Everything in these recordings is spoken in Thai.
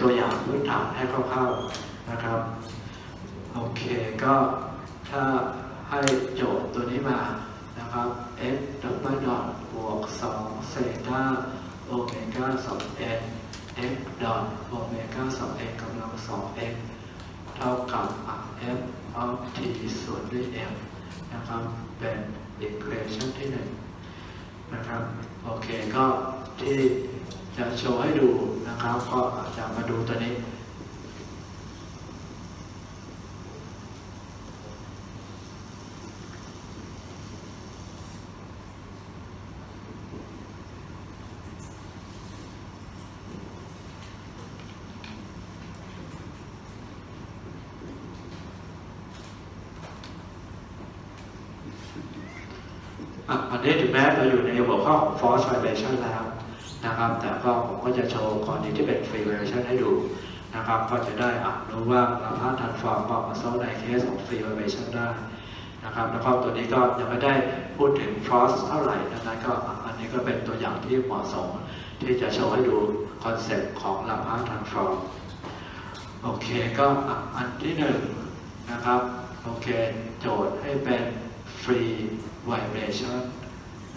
ตัวอย่างพื้นฐานให้คร่าวๆนะครับโอเคก็ถ้าให้โจทย์ตัวนี้มานะครับ f ดับเบิลดอทบวก2เซต้าโอเมก้า2 n f ดอทโอเมก้า2 n กำลัง2 n เท่ากับ f of t ส่วนด้วย m นะครับ เป็น equation ที่หนึ่งนะครับ โอเคก็ที่ จะโชว์ให้ดูนะครับ ก็จะมาดูตัวนี้อะอันนี้ถึงแม้เราอยู่ในหัวข้อของ force vibration แล้ว นะครับ แต่ก็ผมก็จะโชว์กรณีที่เป็น free vibration ให้ดูนะครับ ก็จะได้อะรู้ว่าเราพาทันฟอร์มบอกมาโซในเคสของ free vibration ได้นะครับ แล้วก็ตัวนี้ก็ยังไม่ได้พูดถึง force เท่าไหร่นั้นก็อันนี้ก็เป็นตัวอย่างที่เหมาะสม ที่จะโชว์ให้ดูคอนเซ็ปต์ของลาพาทันฟอร์มโอเคก็อันที่หนึ่งนะครับโอเค โจทย์ให้เป็น free vibration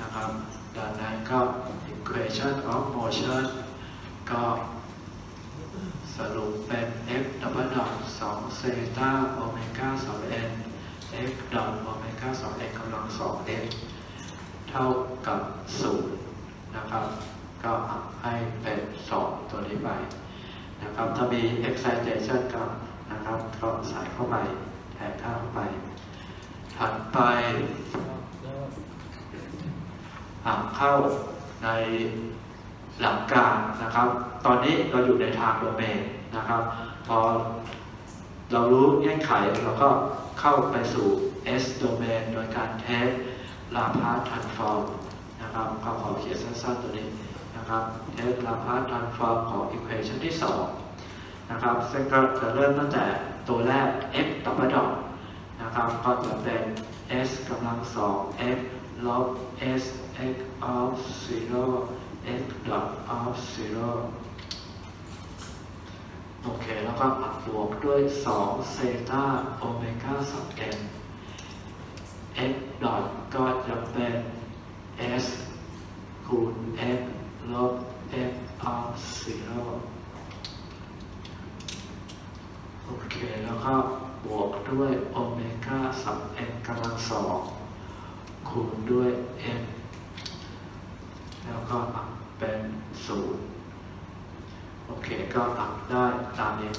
นะครับ ดังนั้นก็ equation of motion ก็สรุปเป็น f double dot 2 zeta omega 2 n f dot omega 2 n กำลัง2 n เท่ากับ0นะครับ ก็ให้เป็น2ตัวนี้ไปนะครับ ถ้ามี excitation ก็นะครับก็ใส่เข้าไปแทนค่าเข้าไป ถัดไป เข้าในหลักการนะครับ ตอนนี้เราอยู่ในทางโดเมนนะครับ พอเรารู้เงื่อนไขเราก็เข้าไปสู่ S domain โดยการเทสลาพาร์ทันฟอร์มนะครับก็ขอเขียนสั้นๆตัวนี้นะครับเทสลาพาร์ทันฟอร์มของ equation ที่ 2 นะครับ ซึ่งก็จะเริ่มตั้งแต่ตัวแรก x ดับเบิลดอทนะครับ ก็จะเป็น s กำลังสอง x ลบ s x of 0 x dot of 0 โอเค แล้วก็อักบวกด้วย 2 เซตาโอเมก้า2 n x dot ก็จะเป็น s คูณ x ลบ x of 0 โอเค แล้วก็บวกด้วยโอเมก้าสับ n กำลังสอง คูณด้วย n แล้วก็อักเป็นศูนย์โอเคก็อักได้ตามนี้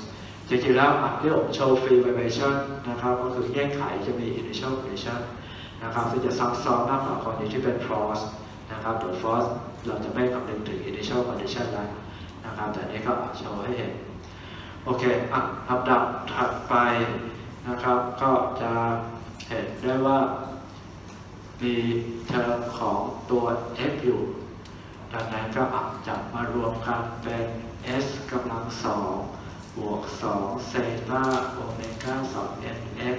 จริงๆแล้วอักที่ผมโชว์ free vibration นะครับก็คือเงื่อนไขจะมี initial condition นะครับซึ่งจะซับซ้อนมากกว่ากรณีที่เป็น force นะครับโดย force เราจะไม่คำนึงถึง initial condition แล้วนะครับแต่นี้ก็โชว์ให้เห็นโอเคอะลำดับถัดไปนะครับ ก็จะเห็นได้ว่า มีเทอมของตัว f อยู่ ดังนั้นก็อาจจะมารวมกันเป็น s กำลังสองบวก2เซตาโอเมก้า2 n x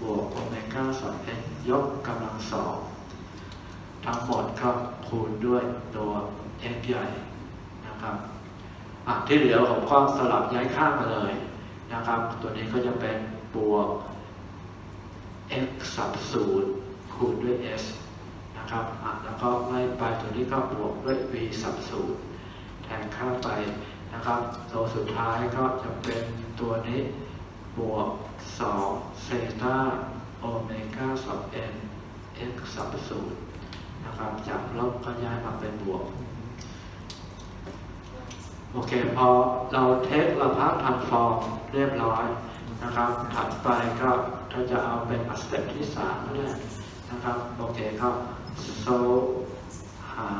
บวกโอเมก้า2 n ยกกำลังสองทั้งหมดก็คูณด้วยตัว f ใหญ่นะครับอะที่เหลือผมก็สลับย้ายข้างมาเลยนะครับ ตัวนี้ก็จะเป็นบวก x สับศูนย์ คูณด้วย s นะครับแล้วก็ไล่ไปตัวนี้ก็บวกด้วย v สับศูนย์แทนค่าไปนะครับตัวสุดท้ายก็จะเป็นตัวนี้บวก2เซต้าโอเมก้า2 n x สับศูนย์นะครับจากลบก็ย้ายมาเป็นบวกโอเคพอเราเทสลาพาร์ทันฟอร์มเรียบร้อยนะครับถัดไปก็ถ้าจะเอาเป็นอัสเต็ปที่สามก็ได้ นะครับโอเคก็โซหา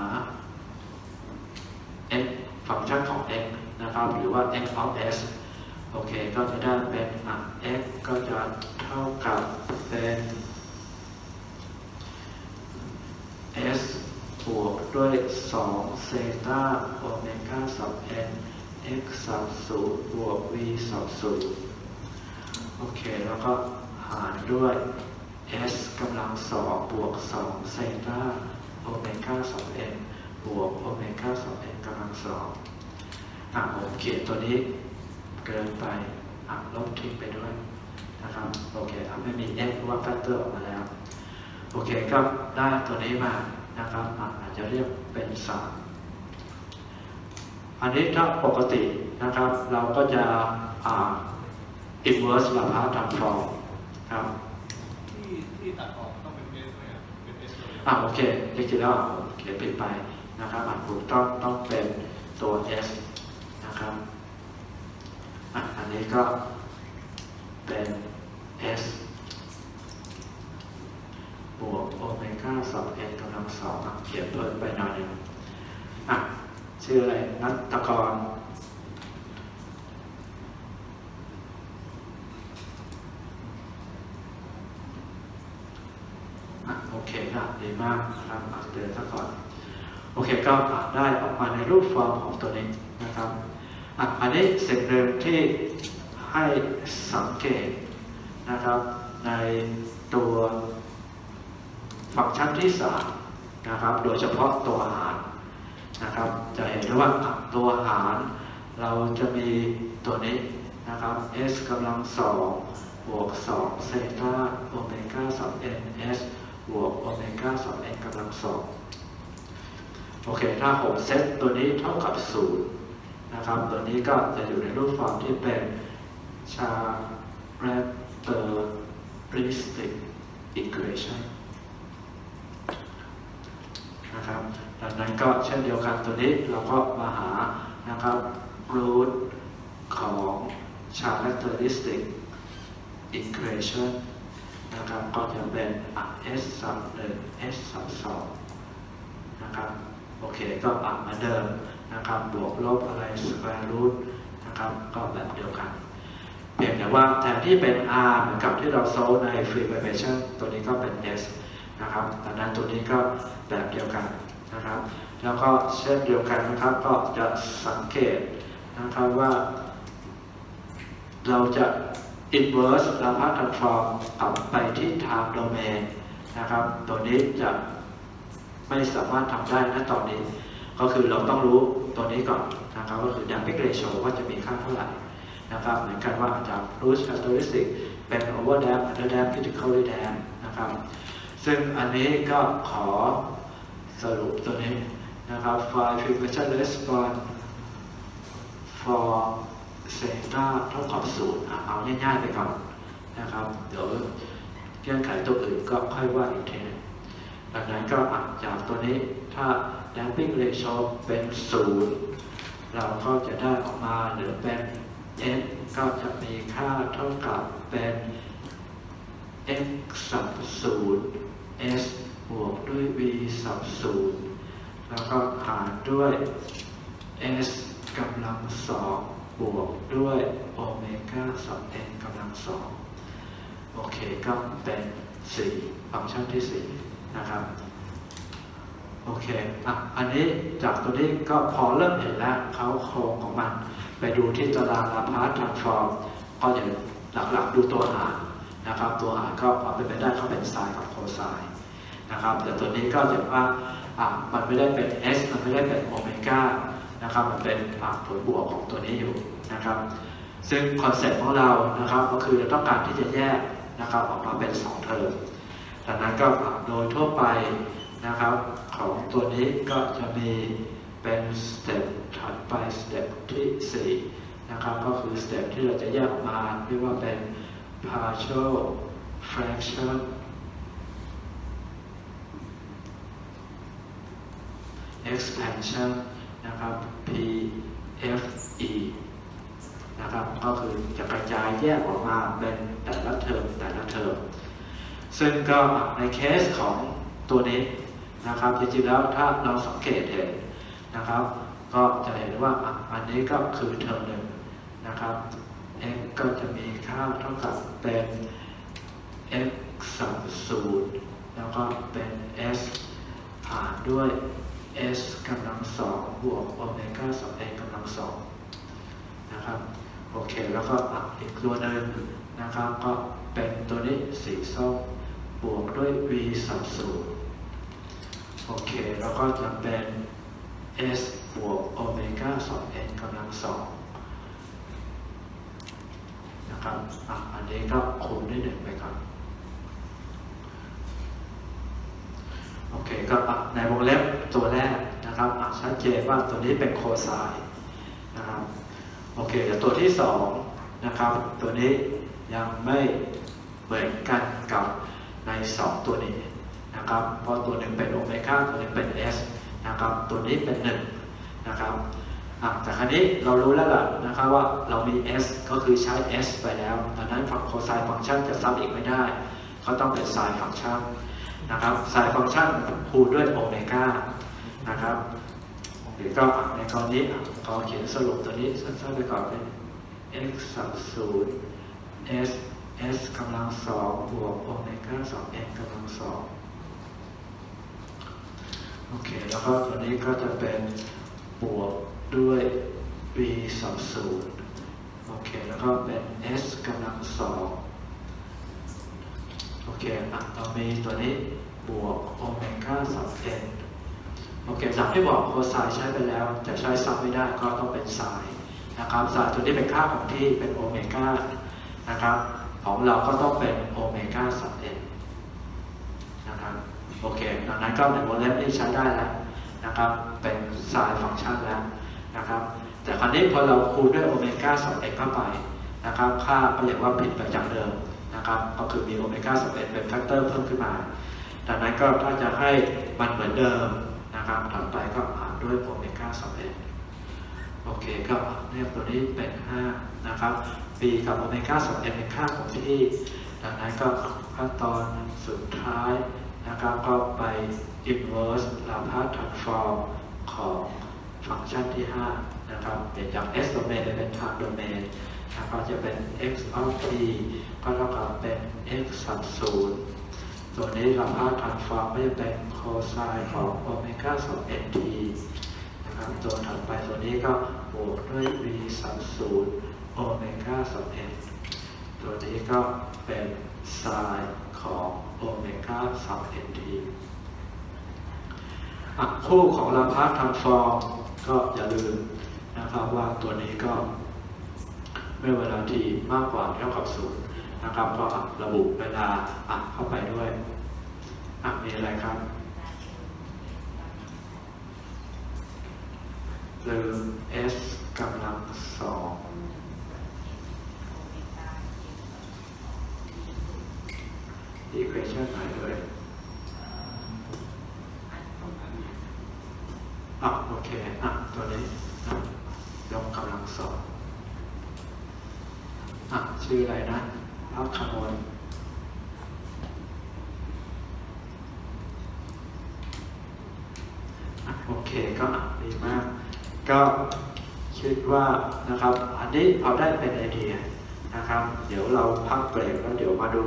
x ฟังก์ชันของ x นะครับ หรือว่า x of s โอเค ก็จะได้เป็น x ก็จะเท่ากับเป็น s บวกด้วย2เซต้าโอเมก้าสับ n x สับศูนย์บวก v สับศูนย์โอเค แล้วก็หารด้วย s กำลังสองบวก2เซต้าโอเมก้าสับ n บวกโอเมก้าสับ n กำลังสองอะผมเขียนตัวนี้เกินไปอะลบทิ้งไปด้วยนะครับโอเคอะไม่มี f เพราะว่าแฟกเตอร์ออกมาแล้วโอเคก็ได้ตัวนี้มานะครับอาจจะเรียกเป็นสามอันนี้ถ้าปกตินะครับ เราก็จะอ่า inverse Laplace transform ครับ ที่ตัดออกต้องเป็นเอสไหมครับเป็นเอสเลยอ่าโอเคจริงๆแล้วผมเขียนผิดไปนะครับอะถูกต้องต้องเป็นตัว s นะครับอะอันนี้ก็เป็น s บวกโอเมก้าสอง n กำลังสองเขียนเพิ่มไปหน่อยหนึงอะชื่ออะไรนัตกร อะโอเคครับ ดีมากนะครับอะเตือนซะก่อน โอเคก็อะได้ออกมาในรูปฟอร์มของตัวนี้นะครับอะอันนี้สิ่งหนึ่งที่ให้สังเกตนะครับในตัวฟังก์ชันที่สามนะครับโดยเฉพาะตัวหารนะครับจะเห็นได้ว่าตัวหาร เราจะมีตัวนี้นะครับ s กำลังสองบวก2เซต้าโอเมก้า2 n s บวก โอเมก้า2 n กำลังสองโอเคถ้าผมเซตตัวนี้เท่ากับ0นะครับ ตัวนี้ก็จะอยู่ในรูปฟอร์มที่เป็นชา characteristic equation นะครับดังนั้นก็เช่นเดียวกันตัวนี้เราก็มาหานะครับ root ของ characteristic equation นะครับก็จะเป็น s สามหนึ่ง s สามสองนะครับโอเคก็อะเหมือนเดิมนะครับบวกลบอะไร square root นะครับก็แบบเดียวกันเพียงแต่ว่าแทนที่เป็น r เหมือนกับที่เราโซลใน free vibration ตัวนี้ก็เป็น s นะครับดังนั้นตัวนี้ก็แบบเดียวกันนะครับ แล้วก็เช่นเดียวกันนะครับก็จะสังเกตนะครับว่า เราจะ inverse เราพัฒน์ transform กลับไปที่ time domain นะครับ ตัวนี้จะไม่สามารถทำได้ณตอนนี้ ก็คือเราต้องรู้ตัวนี้ก่อนนะครับ ก็คือ dynamic ratio ว่าจะมีค่าเท่าไหร่นะครับ เหมือนกันว่าจะก loose characteristic เป็น over d a m p under d a m p critically d a m p นะครับ ซึ่งอันนี้ก็ขอสรุปตัวนี้นะครับ file frequency response for เซต้าเท่ากับศูนย์อะเอาง่ายๆไปก่อนนะครับ เดี๋ยวเงื่อนไขตัวอื่นก็ค่อยว่าอีกทีหนึงดังนั้นก็จากตัวนี้ถ้า damping ratio เป็นศูนย์เราก็จะได้ออกมาหลือเป็น n ก็จะมีค่าเท่ากับเป็น x สับศูนย์ s บวกด้วย v สับศูนย์แล้วก็หารด้วย s กำลังสอง บวกด้วยโอเมก้าสอง n กำลังสองโอเคก็เป็น4ฟังก์ชันที่4นะครับโอเคอะอันนี้จากตัวนี้ก็พอเริ่มเห็นแล้วเขาโครงของมัน ไปดูที่ตารางลาพาร์ททรานส์ฟอร์มก็จะหลักๆดูตัวหารนะครับ ตัวหารก็ความเป็นไปได้เขาเป็นไซน์กับโคไซน์นะครับ แต่ตัวนี้ก็จะว่าอะมันไม่ได้เป็น s มันไม่ได้เป็นโอเมก้า นะครับมันเป็นผลบวกของตัวนี้อยู่นะครับ ซึ่งคอนเซ็ปต์ของเรานะครับก็คือเราต้องการที่จะแยกนะครับออกมาเป็น 2 เทอมดังนั้นก็โดยทั่วไปนะครับของตัวนี้ก็จะมีเป็นสเต็ปถัดไปสเต็ปที่4นะครับก็คือสเต็ปที่เราจะแยกออกมาเรียกว่าเป็น partial fraction expansion นะครับ PFE นะครับก็คือจะกระจายแยกออกมาเป็นแต่ละเทอมแต่ละเทอมซึ่งก็ในเคสของตัวนี้นะครับจริงๆแล้วถ้าเราสังเกตเห็นนะครับ ก็จะเห็นว่าอันนี้ก็คือเทอมหนึ่งนะครับ x ก็จะมีค่าเท่ากับเป็น x สับศูนย์แล้วก็เป็น s หารด้วย s กำลังสองบวกโอเมก้าสอง n กำลังสองนะครับโอเค แล้วก็อะอีกตัวหนึ่งนะครับ ก็เป็นตัวนี้สีส้มบวกด้วย v สับศูนย์โอเค แล้วก็จะเป็น s บวกโอเมก้าสอง n กำลังสองนะครับอะอันนี้ก็คูณด้วยหนึ่งไปครับ โอเคก็อะในวงเล็บตัวแรกนะครับอะชัดเจนว่าตัวนี้เป็นโคไซน์นะครับโอเคเดี๋ยวตัวที่สองนะครับตัวนี้ยังไม่เหมือนกันกับในสองตัวนี้นะครับเพราะตัวหนึ่งเป็นโอเมก้าตัวหนึ่งเป็น S นะครับตัวนี้เป็นหนึ่งนะครับแต่ครั้นี้เรารู้แล้วล่ะนะครับว่าเรามี S ก็คือใช้ S ไปแล้วดังนั้นฝั่งโคไซน์ฟังก์ชันจะซ้ำอีกไม่ได้ก็ต้องเป็นไซน์ฟังก์ชัน นะครับไซน์ฟังก์ชันคูณด้วยโอเมก้านะครับหรือก็ในกรณีอะขอเขียนสรุปตัวนี้สั้นๆไปก่อนเป็น x สับศูนย์ s s กำลังสองบวกโอเมก้าสอง n กำลังสองโอเค แล้วก็ตัวนี้ก็จะเป็นบวกด้วย b สับศูนย์โอเค แล้วก็เป็น s กำลังสอง โอเคอะเรามีตัวนี้บวกโอเมก้าสับ n โอเคจากที่บอกโคไซน์ใช้ไปแล้ว จะใช้ซ้ำไม่ได้ก็ต้องเป็นไซน์นะครับไซน์ตัวนี้เป็นค่าของที่เป็นโอเมก้านะครับของเราก็ต้องเป็นโอเมก้าสับ n นนะครับโอเคดังนั้นก็ในวงเล็บนี้ใช้ได้แล้วนะครับ เป็นไซน์ฟังก์ชันแล้วนะครับ แต่คราวนี้พอเราคูณด้วยโอเมก้าสับ n เข้าไปนะครับ ค่าก็เรียกว่าผิดไปจากเดิม นะครับ ก็คือมีโอเมก้าสับ n เป็นแฟกเตอร์เพิ่มขึ้นมาดังนั้นก็ถ้าจะให้มันเหมือนเดิมนะครับถัดไปก็หารด้วยโอเมก้าสับ n โอเคก็เรียกตัวนี้เป็น 5 นะครับ b กับโอเมก้าสับ n เป็นค่าของที่ดังนั้นก็ขั้นตอนสุดท้ายนะครับก็ไป inverse Laplace transform ของ ฟังก์ชันที่ 5 นะครับเปลี่ยนจาก s domain ไปเป็น time domain นะครับจะเป็น x of t ก็เท่ากับเป็น x สับศูนย์ตัวนี้เราพาทานฟอร์มก็จะเป็นโคไซน์ของโอเมก้าสอง nt นะครับตัวถัดไปตัวนี้ก็บวกด้วย v สับศูนย์โอเมก้าสอง n ตัวนี้ก็เป็นไซน์ของโอเมก้าสอง nt อะคู่ของลาพาสทำฟอร์ม ก็อย่าลืมนะครับว่าตัวนี้ก็เมื่อเวลาทีมากกว่าเท่ากับศูนย์นะครับ ก็ระบุเวลาอะเข้าไปด้วยอะมีอะไรครับลืม s กำลังสอง equation ไหนเอ่ยอะโอ เคอะตัวนี้ยกกำลังสองอะชื่ออะไรนะพักขมลอะโอเคก็อะดีมาก ก็คิดว่านะครับ อันนี้พอได้เป็นไอเดียนะครับ เดี๋ยวเราพักเบรกแล้วเดี๋ยวมาดู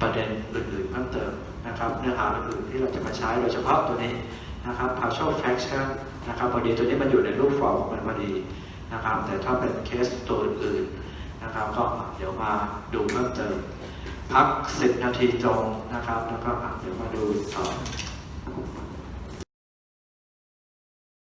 ประเด็นอื่นๆเพิ่มเติมนะครับ เนื้อหาอื่นๆที่เราจะมาใช้โดยเฉพาะตัวนี้ นะครับ partial fraction นะครับพอดีตัวนี้มันอยู่ในรูปฟอร์มของมันพอดีนะครับ แต่ถ้าเป็นเคสตัวอื่นๆนะครับ ก็เดี๋ยวมาดูเพิ่มเติม พัก 10 นาทีตรงนะครับ แล้วก็เดี๋ยวมาดูต่อ